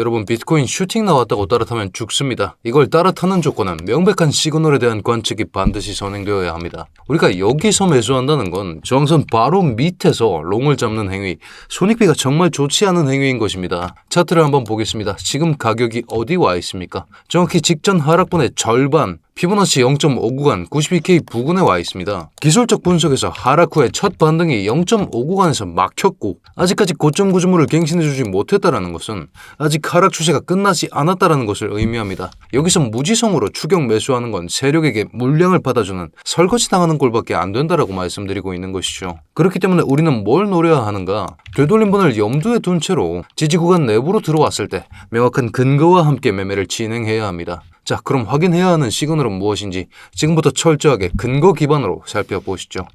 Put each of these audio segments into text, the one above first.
여러분 비트코인 슈팅 나왔다고 따라타면 죽습니다. 이걸 따라타는 조건은 명백한 시그널에 대한 관측이 반드시 선행되어야 합니다. 우리가 여기서 매수한다는 건 저항선 바로 밑에서 롱을 잡는 행위, 손익비가 정말 좋지 않은 행위인 것입니다. 차트를 한번 보겠습니다. 지금 가격이 어디 와 있습니까? 정확히 직전 하락분의 절반, 피보나치 0.5구간 92K 부근에 와 있습니다. 기술적 분석에서 후에 첫 반등이 0.5구간에서 막혔고 아직까지 고점 구조물을 갱신해주지 못했다는 것은 아직 하락 추세가 끝나지 않았다는 것을 의미합니다. 여기서 무지성으로 추격 매수하는 건 세력에게 물량을 받아주는 설거지 당하는 꼴밖에 안 된다라고 말씀드리고 있는 것이죠. 그렇기 때문에 우리는 뭘 노려야 하는가? 되돌림분을 염두에 둔 채로 지지 구간 내부로 들어왔을 때 명확한 근거와 함께 매매를 진행해야 합니다. 자, 그럼 확인해야 하는 시그널은 무엇인지 지금부터 철저하게 근거 기반으로 살펴보시죠.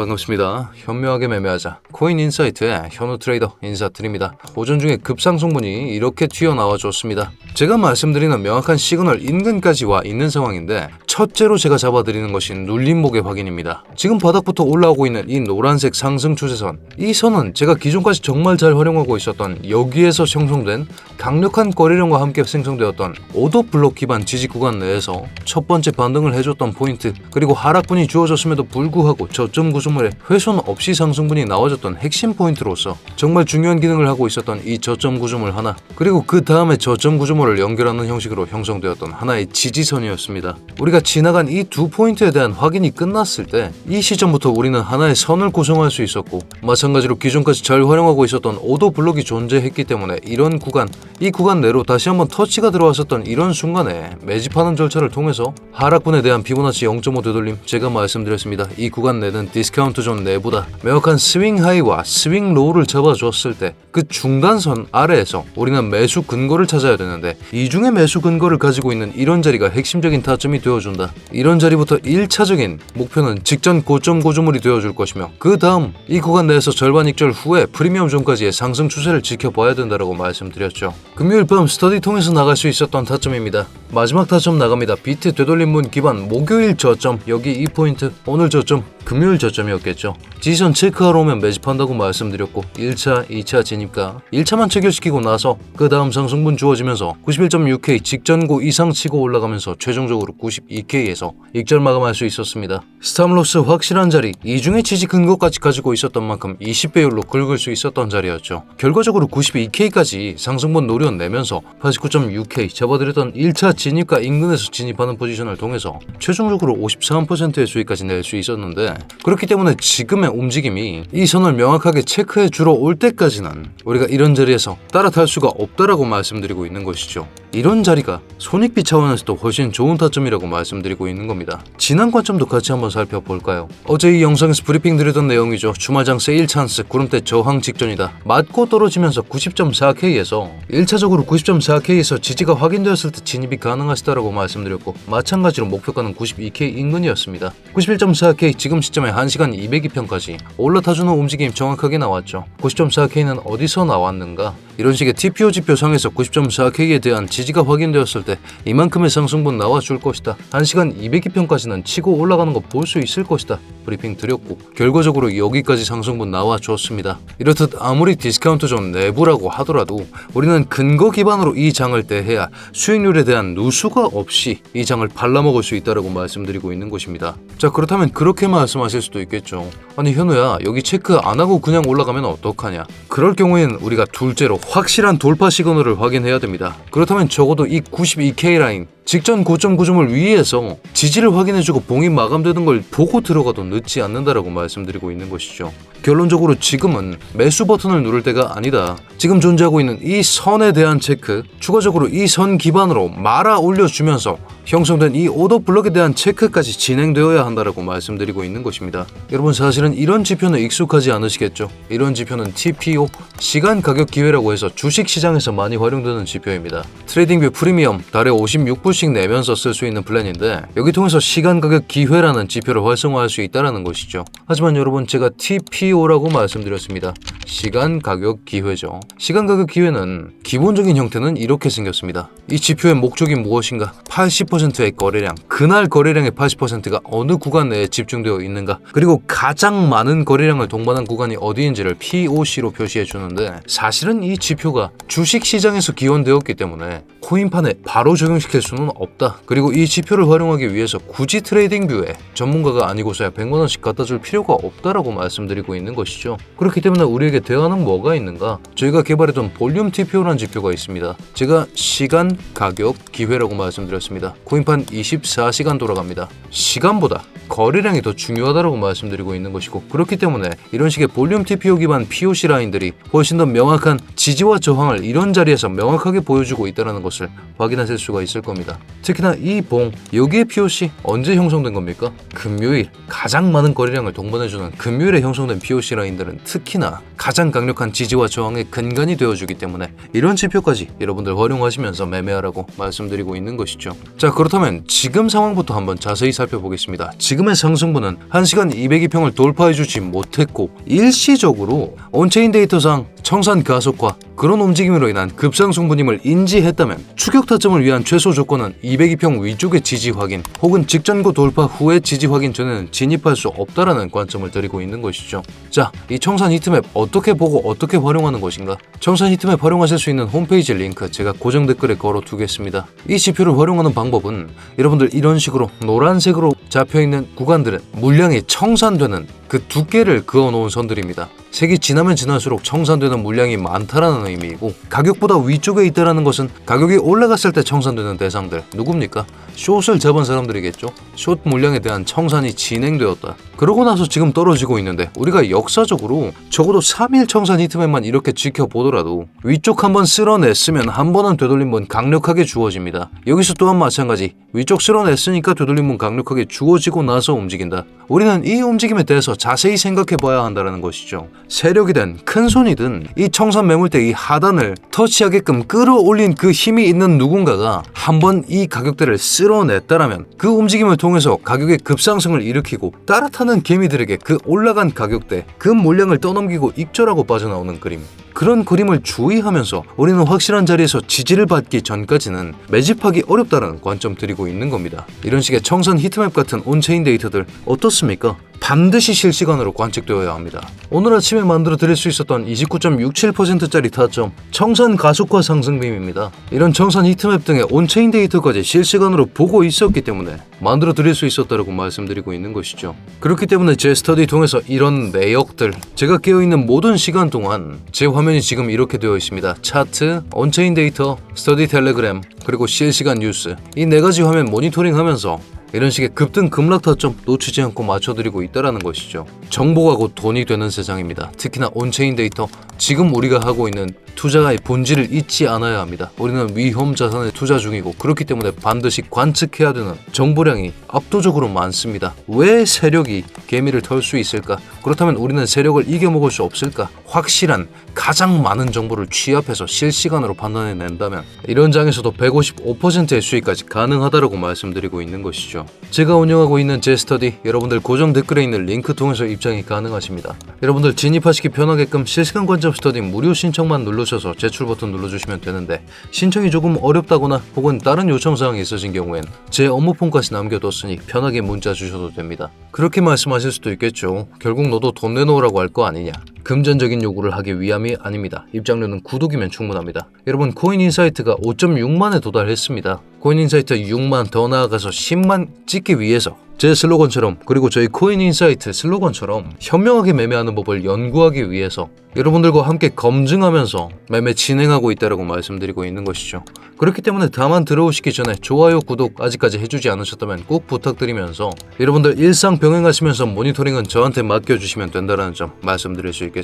반갑습니다. 현명하게 매매하자. 코인 인사이트의 현우 트레이더 인사드립니다. 오전 중에 급상승분이 이렇게 튀어나와 줬습니다. 제가 말씀드리는 명확한 시그널 인근까지 와 있는 상황인데 첫째로 제가 잡아드리는 것이 눌림목의 확인입니다. 지금 바닥부터 올라오고 있는 이 노란색 상승 추세선 이 선은 제가 기존까지 정말 잘 활용하고 있었던 여기에서 형성된 강력한 거래량과 함께 생성되었던 오더 블록 기반 지지 구간 내에서 첫 번째 반등을 해줬던 포인트 그리고 하락분이 주어졌음에도 불구하고 저점 구 조물에 훼손 없이 상승분이 나와줬던 핵심 포인트로서 정말 중요한 기능을 하고 있었던 이 저점 구조물 하나 그리고 그 다음에 저점 구조물을 연결하는 형식으로 형성되었던 하나의 지지선이었습니다. 우리가 지나간 이 두 포인트에 대한 확인이 끝났을 때 이 시점부터 우리는 하나의 선을 구성할 수 있었고 마찬가지로 기존까지 잘 활용하고 있었던 오더 블록이 존재했기 때문에 이런 구간 이 구간 내로 다시 한번 터치가 들어왔었던 이런 순간에 매집하는 절차를 통해서 하락분에 대한 피보나치 0.5 되돌림 제가 말씀드렸습니다. 이 구간 내는 디스 카운트 존 내보다 명확한 스윙 하이와 스윙 로우를 잡아줬을 때 그 중간선 아래에서 우리는 매수 근거를 찾아야 되는데 이 중에 매수 근거를 가지고 있는 이런 자리가 핵심적인 타점이 되어준다. 이런 자리부터 1차적인 목표는 직전 고점 고조물이 되어줄 것이며 그 다음 이 구간 내에서 절반 익절 후에 프리미엄 존까지의 상승 추세를 지켜봐야 된다라고 말씀드렸죠. 금요일 밤 스터디 통해서 나갈 수 있었던 타점입니다. 마지막 타점 나갑니다. 비트 되돌림문 기반 목요일 저점 여기 이 포인트 오늘 저점 금요일 저점이었겠죠. 지선 체크하러 오면 매집한다고 말씀드렸고 1차, 2차 진입가 1차만 체결시키고 나서 그 다음 상승분 주어지면서 91.6K 직전고 이상 치고 올라가면서 최종적으로 92K에서 익절 마감할 수 있었습니다. 스탑로스 확실한 자리 이 중에 지지 근거까지 가지고 있었던 만큼 20배율로 긁을 수 있었던 자리였죠. 결과적으로 92K까지 상승분 노려내면서 89.6K 잡아드렸던 1차 진입가 인근에서 진입하는 포지션을 통해서 최종적으로 53%의 수익까지 낼 수 있었는데 그렇기 때문에 지금의 움직임이 이 선을 명확하게 체크해 주러 올 때까지는 우리가 이런 자리에서 따라 탈 수가 없다라고 말씀드리고 있는 것이죠. 이런 자리가 손익비 차원에서도 훨씬 좋은 타점이라고 말씀드리고 있는 겁니다. 지난 관점도 같이 한번 살펴볼까요? 어제 이 영상에서 브리핑 드리던 내용이죠. 주말장 세일 찬스 구름대 저항 직전이다. 맞고 떨어지면서 90.4K에서 1차적으로 90.4K에서 지지가 확인되었을 때 진입이 가능하시다라고 말씀드렸고 마찬가지로 목표가는 92K 인근이었습니다. 91.4K 지금 시점에 1시간 202편까지 올라타주는 움직임 정확하게 나왔죠. 90.4K는 어디서 나왔는가? 이런 식의 TPO 지표상에서 90.4K에 대한 지 지가 확인되었을 때 이만큼의 상승분 나와줄 것이다. 1시간 202편까지는 치고 올라가는 거 볼 수 있을 것이다. 브리핑 드렸고 결과적으로 여기까지 상승분 나와줬습니다. 이렇듯 아무리 디스카운트 존 내부라고 하더라도 우리는 근거 기반으로 이 장을 대해야 수익률에 대한 누수가 없이 이 장을 발라먹을 수 있다고 말씀드리고 있는 것입니다. 자 그렇다면 그렇게 말씀하실 수도 있겠죠. 아니 현우야 여기 체크 안 하고 그냥 올라가면 어떡하냐? 그럴 경우에는 우리가 둘째로 확실한 돌파 시그널을 확인해야 됩니다. 그렇다면 적어도 이 92K 라인 직전 고점 구점을 위에서 지지를 확인해주고 봉이 마감되는 걸 보고 들어가도 늦지 않는다라고 말씀드리고 있는 것이죠. 결론적으로 지금은 매수 버튼을 누를 때가 아니다. 지금 존재하고 있는 이 선에 대한 체크, 추가적으로 이 선 기반으로 말아 올려주면서 형성된 이 오더 블럭에 대한 체크까지 진행되어야 한다라고 말씀드리고 있는 것입니다. 여러분 사실은 이런 지표는 익숙하지 않으시겠죠? 이런 지표는 TPO, 시간 가격 기회라고 해서 주식 시장에서 많이 활용되는 지표입니다. 트레이딩뷰 프리미엄 달에 56불씩 내면서 쓸 수 있는 플랜인데 여기 통해서 시간 가격 기회라는 지표를 활성화할 수 있다라는 것이죠. 하지만 여러분 제가 TPO SGO라고 말씀드렸습니다. 시간 가격 기회죠. 시간 가격 기회는 기본적인 형태는 이렇게 생겼습니다. 이 지표의 목적이 무엇인가? 80%의 거래량, 그날 거래량의 80%가 어느 구간 내에 집중되어 있는가? 그리고 가장 많은 거래량을 동반한 구간이 어디인지를 POC로 표시해 주는데 사실은 이 지표가 주식 시장에서 기원되었기 때문에 코인판에 바로 적용시킬 수는 없다. 그리고 이 지표를 활용하기 위해서 굳이 트레이딩 뷰에 전문가가 아니고서야 100만 원씩 갖다 줄 필요가 없다라고 말씀드리고 있는 것이죠. 그렇기 때문에 우리에게 대안은 뭐가 있는가? 저희가 개발했던 볼륨 TPO라는 지표가 있습니다. 제가 시간, 가격, 기회라고 말씀드렸습니다. 코인판 24시간 돌아갑니다. 시간보다 거래량이 더 중요하다고 말씀드리고 있는 것이고 그렇기 때문에 이런 식의 볼륨 TPO 기반 POC 라인들이 훨씬 더 명확한 지지와 저항을 이런 자리에서 명확하게 보여주고 있다는 것을 확인하실 수가 있을 겁니다. 특히나 이 봉 여기에 POC 언제 형성된 겁니까? 금요일 가장 많은 거래량을 동반해주는 금요일에 형성된 POC 라인들은 특히나 가장 강력한 지지와 저항의 근간이 되어주기 때문에 이런 지표까지 여러분들 활용하시면서 매매하라고 말씀드리고 있는 것이죠. 자 그렇다면 지금 상황부터 한번 자세히 살펴보겠습니다. 지금 의 상승분은 1시간 202평을 돌파해주지 못했고 일시적으로 온체인 데이터상 청산 가속화 그런 움직임으로 인한 급상승분임을 인지했다면 추격 타점을 위한 최소 조건은 202평 위쪽의 지지 확인 혹은 직전고 돌파 후의 지지 확인 전에는 진입할 수 없다라는 관점을 드리고 있는 것이죠. 자, 이 청산 히트맵 어떻게 보고 어떻게 활용하는 것인가? 청산 히트맵 활용하실 수 있는 홈페이지 링크 제가 고정 댓글에 걸어 두겠습니다. 이 지표를 활용하는 방법은 여러분들 이런 식으로 노란색으로 잡혀 있는 구간들은 물량이 청산되는 그 두께를 그어 놓은 선들입니다. 색이 진하면 진할수록 청산되는 물량이 많다라는 의미이고 가격보다 위쪽에 있다라는 것은 가격이 올라갔을 때 청산되는 대상들 누굽니까? 숏을 잡은 사람들이겠죠. 숏 물량에 대한 청산이 진행되었다. 그러고 나서 지금 떨어지고 있는데 우리가 역사적으로 적어도 3일 청산 히트맨만 이렇게 지켜보더라도 위쪽 한번 쓸어냈으면 한 번은 되돌림 문 강력하게 주어집니다. 여기서 또한 마찬가지 위쪽 쓸어냈으니까 되돌림 문 강력하게 주어지고 나서 움직인다. 우리는 이 움직임에 대해서 자세히 생각해 봐야 한다는 것이죠. 세력이든 큰 손이든 이 청산 매물대 이 하단을 터치하게끔 끌어올린 그 힘이 있는 누군가가 한번 이 가격대를 쓸어냈다라면 그 움직임을 통해서 가격의 급상승을 일으키고 따라타는 개미들에게 그 올라간 가격대 그 물량을 떠넘기고 익절하고 빠져나오는 그림 그런 그림을 주의하면서 우리는 확실한 자리에서 지지를 받기 전까지는 매집하기 어렵다는 관점 드리고 있는 겁니다. 이런 식의 청산 히트맵 같은 온체인 데이터들 어떻습니까? 반드시 실시간으로 관측되어야 합니다. 오늘 아침에 만들어 드릴 수 있었던 29.67%짜리 타점 청산 가속화 상승빔입니다. 이런 청산 히트맵 등의 온체인 데이터까지 실시간으로 보고 있었기 때문에 만들어 드릴 수 있었다고 말씀드리고 있는 것이죠. 그렇기 때문에 제 스터디 통해서 이런 내역들 제가 깨어 있는 모든 시간 동안 제 화면이 지금 이렇게 되어 있습니다. 차트, 온체인 데이터, 스터디 텔레그램, 그리고 실시간 뉴스 이 네 가지 화면 모니터링 하면서 이런 식의 급등 급락 타점 놓치지 않고 맞춰드리고 있다는 것이죠. 정보가 곧 돈이 되는 세상입니다. 특히나 온체인 데이터 지금 우리가 하고 있는 투자의 본질을 잊지 않아야 합니다. 우리는 위험 자산에 투자 중이고 그렇기 때문에 반드시 관측해야 되는 정보량이 압도적으로 많습니다. 왜 세력이 개미를 털 수 있을까? 그렇다면 우리는 세력을 이겨먹을 수 없을까? 확실한 가장 많은 정보를 취합해서 실시간으로 판단해 낸다면 이런 장에서도 155%의 수익까지 가능하다고 말씀드리고 있는 것이죠. 제가 운영하고 있는 제 스터디 여러분들 고정 댓글에 있는 링크 통해서 입장이 가능하십니다. 여러분들 진입하시기 편하게끔 실시간 관점 스터디 무료 신청만 누 르셔서 제출 버튼 눌러주시면 되는데 신청이 조금 어렵다거나 혹은 다른 요청 사항이 있으신 경우엔 제 업무 폰까지 남겨뒀으니 편하게 문자 주셔도 됩니다. 그렇게 말씀하실 수도 있겠죠. 결국 너도 돈 내놓으라고 할 거 아니냐. 금전적인 요구를 하기 위함이 아닙니다. 입장료는 구독이면 충분합니다. 여러분 코인 인사이트가 5.6만에 도달했습니다. 코인 인사이트 6만 더 나아가서 10만 찍기 위해서 제 슬로건처럼 그리고 저희 코인 인사이트 슬로건처럼 현명하게 매매하는 법을 연구하기 위해서 여러분들과 함께 검증하면서 매매 진행하고 있다고 말씀드리고 있는 것이죠. 그렇기 때문에 다만 들어오시기 전에 좋아요, 구독 아직까지 해주지 않으셨다면 꼭 부탁드리면서 여러분들 일상 병행하시면서 모니터링은 저한테 맡겨주시면 된다는 점 말씀드릴 수 있겠습니다.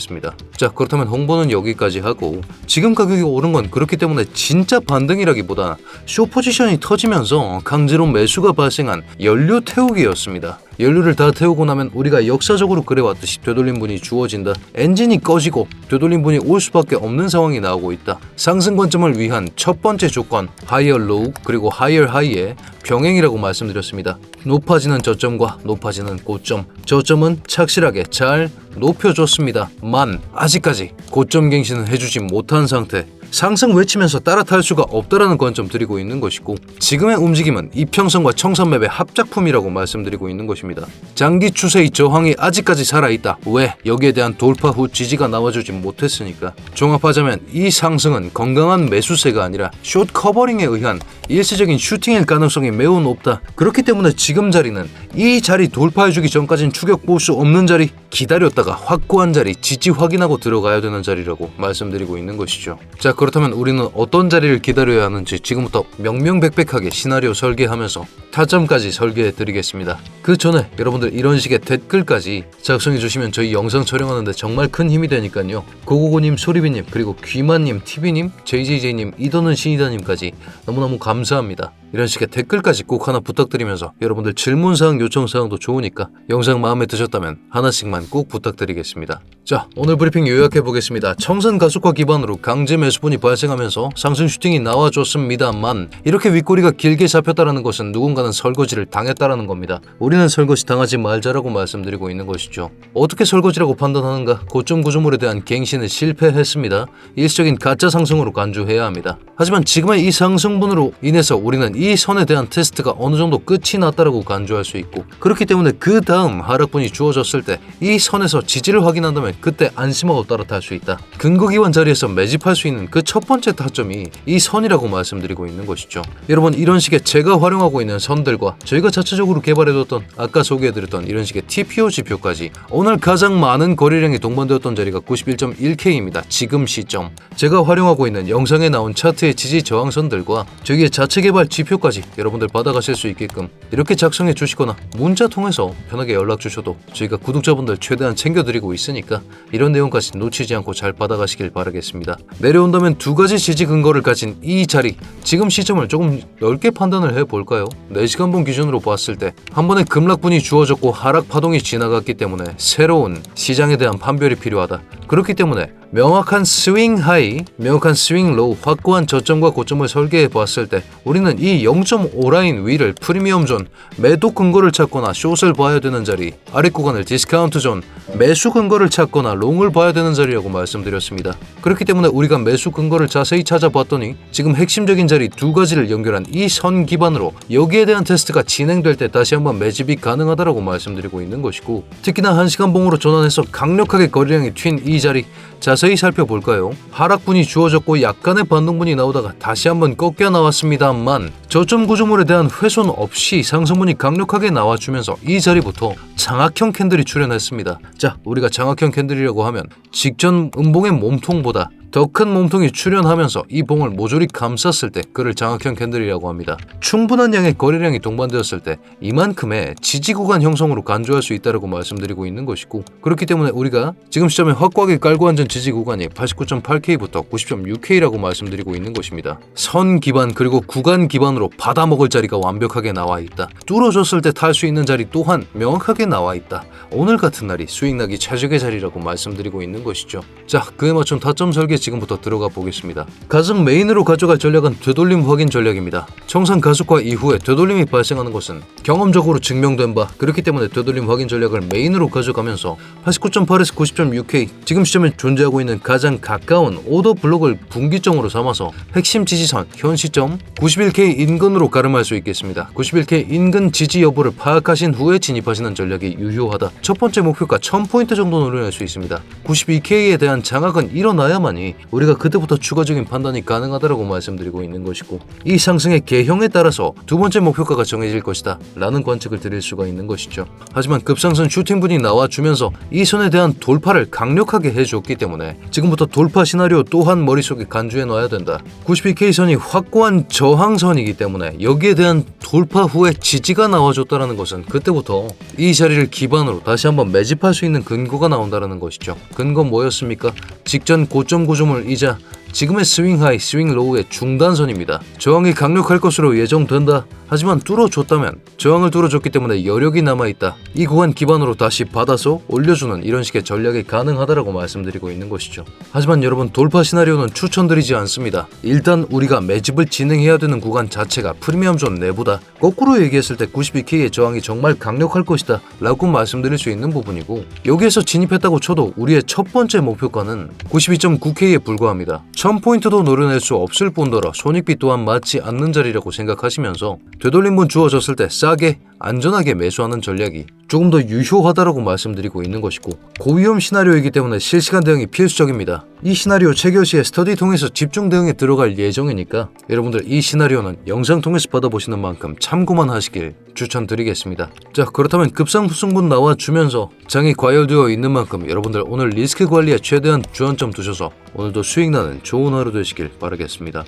자 그렇다면 홍보는 여기까지 하고 지금 가격이 오른 건 그렇기 때문에 진짜 반등이라기보다 쇼 포지션 쿠션이 터지면서 강제로 매수가 발생한 연료 태우기였습니다. 연료를 다 태우고 나면 우리가 역사적으로 그래왔듯이 되돌림 분이 주어진다. 엔진이 꺼지고 되돌림 분이 올 수밖에 없는 상황이 나오고 있다. 상승 관점을 위한 첫 번째 조건 하이어 로우 그리고 하이어 하이의 병행이라고 말씀드렸습니다. 높아지는 저점과 높아지는 고점. 저점은 착실하게 잘 높여줬습니다 만 아직까지 고점 갱신은 해주지 못한 상태. 상승 외치면서 따라탈 수가 없다라는 관점 드리고 있는 것이고 지금의 움직임은 이평선과 청산맵의 합작품이라고 말씀드리고 있는 것입니다. 장기 추세의 저항이 아직까지 살아있다. 왜? 여기에 대한 돌파 후 지지가 나와주지 못했으니까. 종합하자면 이 상승은 건강한 매수세가 아니라 숏 커버링에 의한 일시적인 슈팅일 가능성이 매우 높다. 그렇기 때문에 지금 자리는 이 자리 돌파해주기 전까진 추격 볼 수 없는 자리 기다렸다가 확고한 자리 지지 확인하고 들어가야 되는 자리라고 말씀드리고 있는 것이죠. 자 그렇다면 우리는 어떤 자리를 기다려야 하는지 지금부터 명명백백하게 시나리오 설계하면서 타점까지 설계해 드리겠습니다. 그 전에 여러분들 이런 식의 댓글까지 작성해 주시면 저희 영상 촬영하는데 정말 큰 힘이 되니까요. 고고고님, 소리비님, 그리고 귀만님, TV님, JJJ님, 이더는 신이다님까지 너무너무 감사합니다. 이런 식의 댓글까지 꼭 하나 부탁드리면서 여러분들 질문사항 요청사항도 좋으니까 영상 마음에 드셨다면 하나씩만 꼭 부탁드리겠습니다. 자 오늘 브리핑 요약해 보겠습니다. 청산 가속화 기반으로 강제 매수분이 발생하면서 상승 슈팅이 나와줬습니다만 이렇게 윗꼬리가 길게 잡혔다는 것은 누군가는 설거지를 당했다라는 겁니다. 우리는 설거지 당하지 말자라고 말씀드리고 있는 것이죠. 어떻게 설거지라고 판단하는가? 고점 구조물에 대한 갱신은 실패했습니다. 일시적인 가짜 상승으로 간주해야 합니다. 하지만 지금의 이 상승분으로 인해서 우리는 이 선에 대한 테스트가 어느 정도 끝이 났다라고 간주할 수 있고 그렇기 때문에 그 다음 하락분이 주어졌을 때 이 선에서 지지를 확인한다면 그때 안심하고 따라탈 수 있다. 근거 기반 자리에서 매집할 수 있는 그 첫 번째 타점이 이 선이라고 말씀드리고 있는 것이죠. 여러분 이런 식의 제가 활용하고 있는 선들과 저희가 자체적으로 개발해뒀던 아까 소개해드렸던 이런 식의 TPO 지표까지 오늘 가장 많은 거래량이 동반되었던 자리가 91.1K입니다. 지금 시점 제가 활용하고 있는 영상에 나온 차트의 지지 저항선들과 저희의 자체 개발 지표까지 여러분들 받아가실 수 있게끔 이렇게 작성해 주시거나 문자 통해서 편하게 연락 주셔도 저희가 구독자분들 최대한 챙겨드리고 있으니까 이런 내용까지 놓치지 않고 잘 받아가시길 바라겠습니다. 내려온다면 두 가지 지지 근거를 가진 이 자리 지금 시점을 조금 넓게 판단을 해볼까요? 4시간분 기준으로 봤을 때 한 번에 급락분이 주어졌고 하락 파동이 지나갔기 때문에 새로운 시장에 대한 판별이 필요하다. 그렇기 때문에 명확한 스윙 하이, 명확한 스윙 로우, 확고한 저점과 고점을 설계해 보았을 때 우리는 이 0.5 라인 위를 프리미엄 존, 매도 근거를 찾거나 숏을 봐야 되는 자리, 아래 구간을 디스카운트 존, 매수 근거를 찾거나 롱을 봐야 되는 자리라고 말씀드렸습니다. 그렇기 때문에 우리가 매수 근거를 자세히 찾아봤더니 지금 핵심적인 자리 두 가지를 연결한 이 선 기반으로 여기에 대한 테스트가 진행될 때 다시 한번 매집이 가능하다고 말씀드리고 있는 것이고 특히나 1시간 봉으로 전환해서 강력하게 거래량이 튄 이 자리 자 세히 살펴볼까요? 하락분이 주어졌고 약간의 반동분이 나오다가 다시 한번 꺾여 나왔습니다만 저점 구조물에 대한 훼손 없이 상승분이 강력하게 나와주면서 이 자리부터 장악형 캔들이 출현했습니다. 자, 우리가 장악형 캔들이라고 하면 직전 음봉의 몸통보다 더 큰 몸통이 출현하면서 이 봉을 모조리 감쌌을 때 그를 장악형 캔들이라고 합니다. 충분한 양의 거래량이 동반되었을 때 이만큼의 지지 구간 형성으로 간주할 수 있다고 말씀드리고 있는 것이고 그렇기 때문에 우리가 지금 시점에 확고하게 깔고 앉은 지지 구간이 89.8K부터 90.6K라고 말씀드리고 있는 것입니다. 선 기반 그리고 구간 기반으로 받아먹을 자리가 완벽하게 나와 있다. 뚫어졌을 때 탈 수 있는 자리 또한 명확하게 나와 있다. 오늘 같은 날이 수익 나기 최적의 자리라고 말씀드리고 있는 것이죠. 자, 그에 맞춘 타점 설계 지금부터 들어가 보겠습니다. 가장 메인으로 가져갈 전략은 되돌림 확인 전략입니다. 청산 가속화 이후에 되돌림이 발생하는 것은 경험적으로 증명된 바 그렇기 때문에 되돌림 확인 전략을 메인으로 가져가면서 89.8에서 90.6K 지금 시점에 존재하고 있는 가장 가까운 오더 블록을 분기점으로 삼아서 핵심 지지선 현 시점 91K 인근으로 가름할 수 있겠습니다. 91K 인근 지지 여부를 파악하신 후에 진입하시는 전략이 유효하다. 첫 번째 목표가 1000포인트 정도 노려낼 수 있습니다. 92K에 대한 장악은 일어나야만이 우리가 그때부터 추가적인 판단이 가능하다고 말씀드리고 있는 것이고 이 상승의 개형에 따라서 두 번째 목표가가 정해질 것이다 라는 관측을 드릴 수가 있는 것이죠. 하지만 급상승 슈팅분이 나와주면서 이 선에 대한 돌파를 강력하게 해줬기 때문에 지금부터 돌파 시나리오 또한 머릿속에 간주해 놔야 된다. 92K 선이 확고한 저항선이기 때문에 여기에 대한 돌파 후에 지지가 나와줬다는 것은 그때부터 이 자리를 기반으로 다시 한번 매집할 수 있는 근거가 나온다는 것이죠. 근거 뭐였습니까? 직전 고점 구 조물이자 지금의 스윙 하이, 스윙 로우의 중단선입니다. 저항이 강력할 것으로 예정된다. 하지만 뚫어줬다면 저항을 뚫어줬기 때문에 여력이 남아있다. 이 구간 기반으로 다시 받아서 올려주는 이런 식의 전략이 가능하다라고 말씀드리고 있는 것이죠. 하지만 여러분 돌파 시나리오는 추천드리지 않습니다. 일단 우리가 매집을 진행해야 되는 구간 자체가 프리미엄 존 내부다. 거꾸로 얘기했을 때 92K의 저항이 정말 강력할 것이다. 라고 말씀드릴 수 있는 부분이고 여기에서 진입했다고 쳐도 우리의 첫 번째 목표가는 92.9K에 불과합니다. 1000포인트도 노려낼 수 없을 뿐더러 손익비 또한 맞지 않는 자리라고 생각하시면서 되돌림분 주어졌을 때 싸게 안전하게 매수하는 전략이 조금 더 유효하다라고 말씀드리고 있는 것이고 고위험 시나리오이기 때문에 실시간 대응이 필수적입니다. 이 시나리오 체결 시에 스터디 통해서 집중 대응에 들어갈 예정이니까 여러분들 이 시나리오는 영상 통해서 받아보시는 만큼 참고만 하시길 추천드리겠습니다. 자 그렇다면 급상승분 나와주면서 장이 과열되어 있는 만큼 여러분들 오늘 리스크 관리에 최대한 주안점 두셔서 오늘도 수익 나는 좋은 하루 되시길 바라겠습니다.